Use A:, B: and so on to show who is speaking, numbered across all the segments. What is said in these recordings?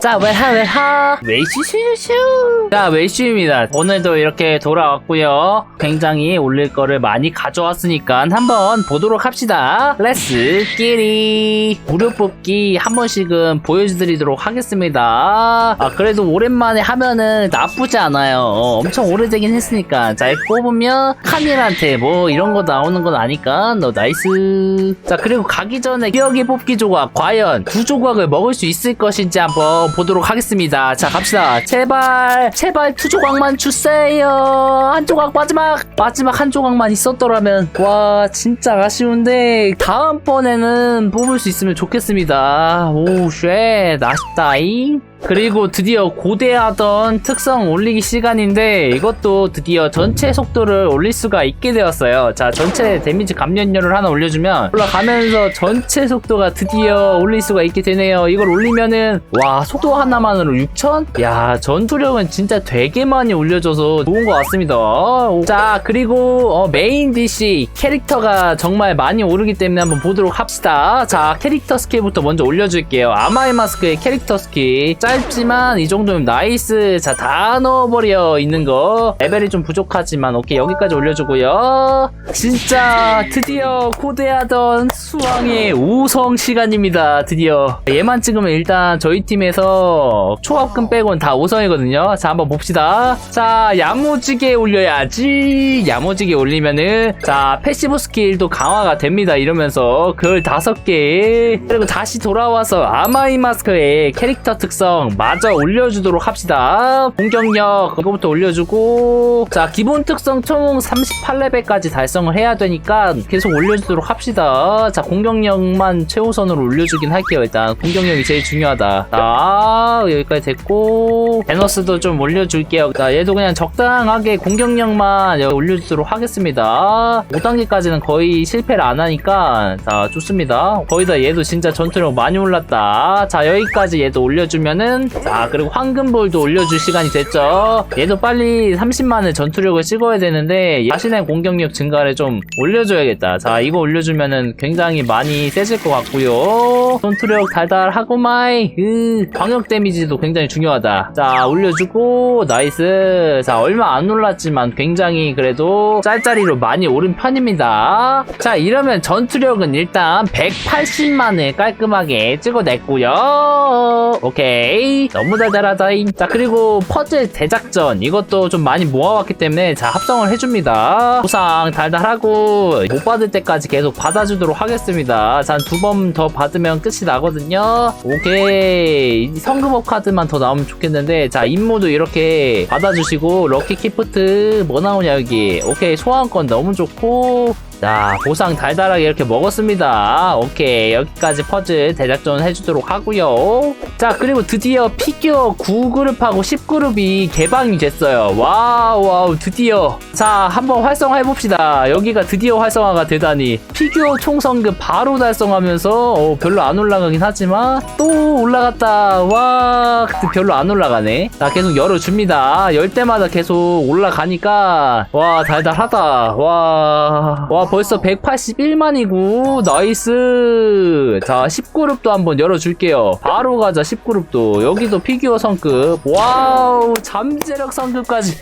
A: 자, 웰하, 웰하. 웨이슈슈슈. 자, 웨이슈입니다. 오늘도 이렇게 돌아왔고요. 굉장히 올릴 거를 많이 가져왔으니까 한번 보도록 합시다. 렛츠 끼리. 무료 뽑기 한 번씩은 보여드리도록 하겠습니다. 아, 그래도 오랜만에 하면은 나쁘지 않아요. 어, 엄청 오래되긴 했으니까. 자, 이렇게 뽑으면 카닐한테 뭐 이런 거 나오는 건 아니까 너 나이스. 자, 그리고 가기 전에 기억의 뽑기 조각 과연 두 조각을 먹을 수 있을 것인지 한번 보도록 하겠습니다. 자, 갑시다. 제발, 제발 두 조각만 주세요. 한 조각 마지막, 마지막 한 조각만 있었더라면. 와, 진짜 아쉬운데 다음번에는 뽑을 수 있으면 좋겠습니다. 오, 쉣, 아쉽다잉. 그리고 드디어 고대하던 특성 올리기 시간인데 이것도 드디어 전체 속도를 올릴 수가 있게 되었어요. 자, 전체 데미지 감면율을 하나 올려주면 올라가면서 전체 속도가 드디어 올릴 수가 있게 되네요. 이걸 올리면은 와 속도 하나만으로 6천? 야 전투력은 진짜 되게 많이 올려줘서 좋은 것 같습니다. 오. 자 그리고 어, 메인 DC 캐릭터가 정말 많이 오르기 때문에 한번 보도록 합시다. 자 캐릭터 스킬부터 먼저 올려줄게요. 아마이 마스크의 캐릭터 스킬 짧지만 이 정도면 나이스. 자 다 넣어버려 있는 거 레벨이 좀 부족하지만 오케이 여기까지 올려주고요. 진짜 드디어 고대하던 수왕의 5성 시간입니다. 드디어 얘만 찍으면 일단 저희 팀에서 초합금 빼고는 다 5성이거든요. 자 한번 봅시다. 자 야무지게 올려야지. 야무지게 올리면은 자 패시브 스킬도 강화가 됩니다. 이러면서 글 5개 그리고 다시 돌아와서 아마이 마스크의 캐릭터 특성 마저 올려주도록 합시다. 공격력 이거부터 올려주고 자 기본 특성 총 38레벨까지 달성을 해야 되니까 계속 올려주도록 합시다. 자 공격력만 최우선으로 올려주긴 할게요. 일단 공격력이 제일 중요하다. 자 여기까지 됐고 에너스도 좀 올려줄게요. 자 얘도 그냥 적당하게 공격력만 올려주도록 하겠습니다. 5단계까지는 거의 실패를 안 하니까 자 좋습니다. 거의 다 얘도 진짜 전투력 많이 올랐다. 자 여기까지 얘도 올려주면은 자 그리고 황금볼도 올려줄 시간이 됐죠. 얘도 빨리 30만의 전투력을 찍어야 되는데 자신의 공격력 증가를 좀 올려줘야겠다. 자 이거 올려주면은 굉장히 많이 세질 것 같고요. 전투력 달달하고 마이 으, 광역 데미지도 굉장히 중요하다. 자 올려주고 나이스. 자 얼마 안 올랐지만 굉장히 그래도 짤짤이로 많이 오른 편입니다. 자 이러면 전투력은 일단 180만을 깔끔하게 찍어냈고요. 오케이 너무 달달하다잉. 자 그리고 퍼즐 대작전 이것도 좀 많이 모아왔기 때문에 자 합성을 해줍니다. 보상 달달하고 못 받을 때까지 계속 받아주도록 하겠습니다. 자 두 번 더 받으면 끝이 나거든요. 오케이 이 성금업 카드만 더 나오면 좋겠는데 자 임무도 이렇게 받아주시고 럭키 키프트 뭐 나오냐 여기 오케이 소환권 너무 좋고 자 보상 달달하게 이렇게 먹었습니다. 오케이 여기까지 퍼즐 대작전 해주도록 하고요. 자 그리고 드디어 피규어 9그룹하고 10그룹이 개방이 됐어요. 와우 와우 드디어. 자 한번 활성화 해 봅시다. 여기가 드디어 활성화가 되다니. 피규어 총성급 바로 달성하면서 어, 별로 안 올라가긴 하지만 또 올라갔다. 와 별로 안 올라가네. 자 계속 열어줍니다. 열 때마다 계속 올라가니까 와 달달하다. 와, 와 벌써 181만이고 나이스! 자 10그룹도 한번 열어줄게요. 바로 가자 10그룹도. 여기도 피규어 성급. 와우 잠재력 성급까지.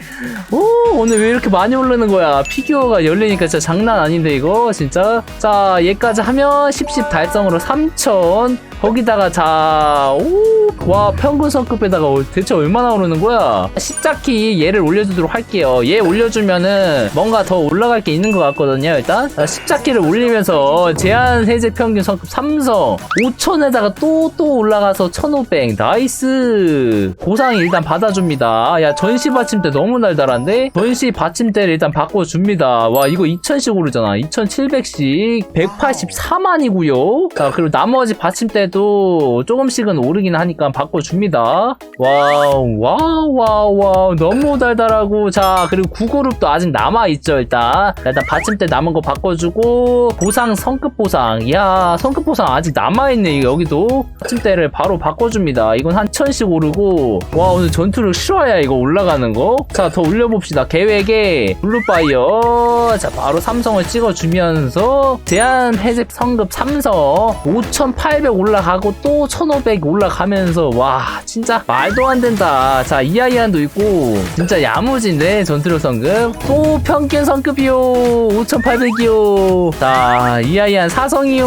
A: 오 오늘 왜 이렇게 많이 오르는 거야? 피규어가 열리니까 진짜 장난 아닌데 이거 진짜? 자 얘까지 하면 10십 달성으로 3000 거기다가 자, 오, 와, 평균 성급에다가 어, 대체 얼마나 오르는 거야? 십자키 얘를 올려주도록 할게요. 얘 올려주면은 뭔가 더 올라갈 게 있는 것 같거든요, 일단. 자, 십자키를 올리면서 제한 해제 평균 성급 삼성 5천에다가 또, 또 올라가서 1500. 나이스. 보상이 일단 받아줍니다. 야, 전시 받침대 너무 달달한데? 전시 받침대를 일단 바꿔줍니다. 와, 이거 2000씩 오르잖아. 2700씩. 184만이고요 자, 그리고 나머지 받침대 때도 조금씩은 오르긴 하니까 바꿔줍니다. 와우, 와우, 와우, 와우. 너무 달달하고. 자, 그리고 구그룹도 아직 남아있죠, 일단. 일단 받침대 남은 거 바꿔주고, 보상, 성급 보상. 이야, 성급 보상 아직 남아있네, 여기도. 받침대를 바로 바꿔줍니다. 이건 한 천씩 오르고. 와, 오늘 전투를 싫어야 이거 올라가는 거. 자, 더 올려봅시다. 계획에 블루파이어. 자, 바로 삼성을 찍어주면서, 제한 해제 성급 삼성. 5800 올라 올라가고 또 1500 올라가면서 와 진짜 말도 안 된다 자 이하이안도 있고 진짜 야무진데 전투력 성급 또 평균 성급이요 5800 이요 자 이하이안 사성이요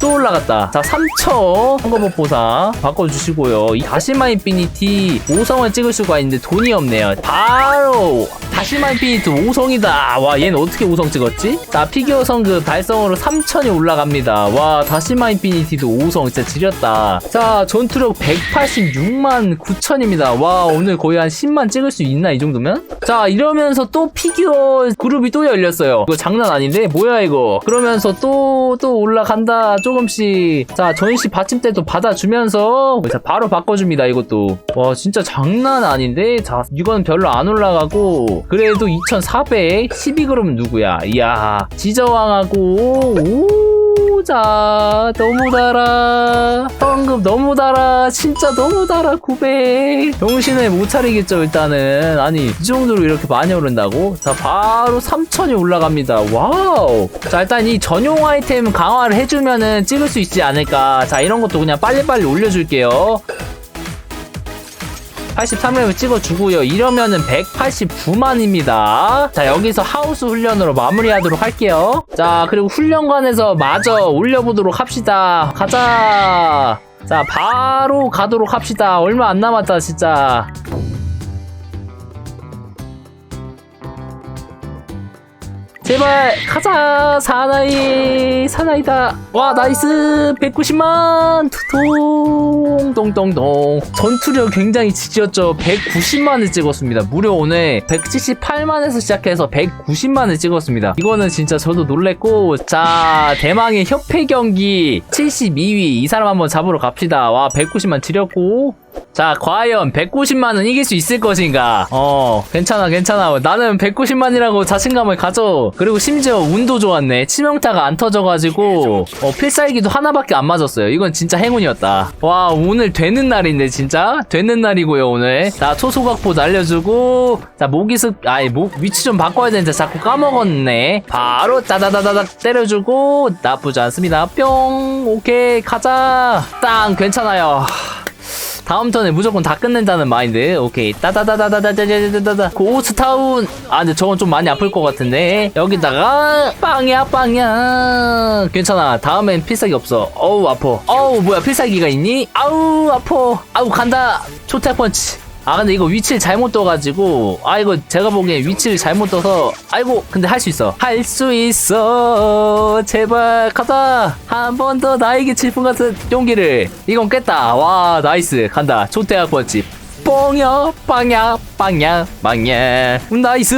A: 또 올라갔다. 자3000 선거법 보상 바꿔주시고요. 이 다시마 인피니티 5성을 찍을 수가 있는데 돈이 없네요. 바로 다시마 인피니티 5성이다. 와 얘는 어떻게 5성 찍었지? 자 피규어 성급 달성으로 3000이 올라갑니다. 와 다시마 인피니티도 5성 진짜 지렸다. 자 전투력 186만 9천입니다. 와 오늘 거의 한 10만 찍을 수 있나 이 정도면? 자 이러면서 또 피규어 그룹이 또 열렸어요. 이거 장난 아닌데? 뭐야 이거? 그러면서 또또 올라간다 조금씩. 자 전시 받침대도 받아주면서. 자 바로 바꿔줍니다 이것도. 와 진짜 장난 아닌데? 자 이건 별로 안 올라가고 그래도 2400 12그룹 누구야? 이야 지저왕하고 오자 너무 달아. 성급 너무 달아. 진짜 너무 달아 900 정신을 못 차리겠죠 일단은. 아니 이 정도로 이렇게 많이 오른다고? 자 바로 3000이 올라갑니다. 와우. 자 일단 이 전용 아이템 강화를 해주면은 찍을 수 있지 않을까. 자 이런 것도 그냥 빨리빨리 올려줄게요 83렙을 찍어주고요. 이러면은 189만입니다. 자, 여기서 하우스 훈련으로 마무리하도록 할게요. 자, 그리고 훈련관에서 마저 올려보도록 합시다. 가자. 자, 바로 가도록 합시다. 얼마 안 남았다, 진짜. 제발 가자. 사나이 사나이다. 와 나이스. 190만. 통통통통 전투력 굉장히 지지였죠. 190만을 찍었습니다. 무려 오늘 178만에서 시작해서 190만을 찍었습니다. 이거는 진짜 저도 놀랬고 자 대망의 협회 경기 72위 이 사람 한번 잡으러 갑시다. 와 190만 지렸고 자, 과연 190만은 이길 수 있을 것인가? 어, 괜찮아, 괜찮아. 나는 190만이라고 자신감을 가져. 그리고 심지어 운도 좋았네. 치명타가 안 터져가지고, 어, 필살기도 하나밖에 안 맞았어요. 이건 진짜 행운이었다. 와, 오늘 되는 날인데, 진짜? 되는 날이고요, 오늘. 자, 초소각포 날려주고, 자, 모기습, 아이, 목, 위치 좀 바꿔야 되는데 자꾸 까먹었네. 바로 따다다다닥 때려주고, 나쁘지 않습니다. 뿅, 오케이, 가자. 땅, 괜찮아요. 다음 턴에 무조건 다 끝낸다는 마인드. 오케이. 따다다다다다다다다다. 고스타운. 아, 근데 저건 좀 많이 아플 것 같은데. 여기다가 빵야 빵야. 괜찮아. 다음엔 필살기 없어. 어우 아파. 어우 뭐야 필살기가 있니? 아우 아파. 아우 간다. 초태 펀치. 아 근데 이거 위치를 잘못 떠가지고 아 이거 제가 보기엔 위치를 잘못 떠서 아이고 근데 할 수 있어. 할 수 있어. 제발 가자 한 번 더 나에게 질풍 같은 용기를. 이건 깼다. 와 나이스. 간다. 초대학 번집 뻥야 빵야 빵야 빵야. 나이스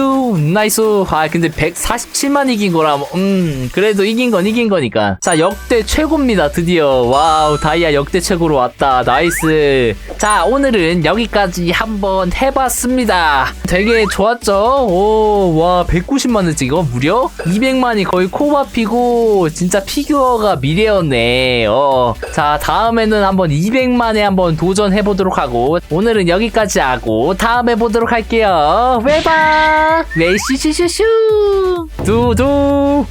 A: 나이스. 아 근데 147만 이긴 거라 음 그래도 이긴 건 이긴 거니까. 자 역대 최고입니다 드디어. 와우 다이아 역대 최고로 왔다. 나이스. 자 오늘은 여기까지 한번 해봤습니다. 되게 좋았죠? 오와 190만원 찍어? 무려 200만이 거의 코바피고 진짜 피규어가 미래였네. 어자 다음에는 한번 200만에 한번 도전해보도록 하고 오늘은 여기 까지 하고 다음에 보도록 할게요. 외박 외시슈슈슈. 두두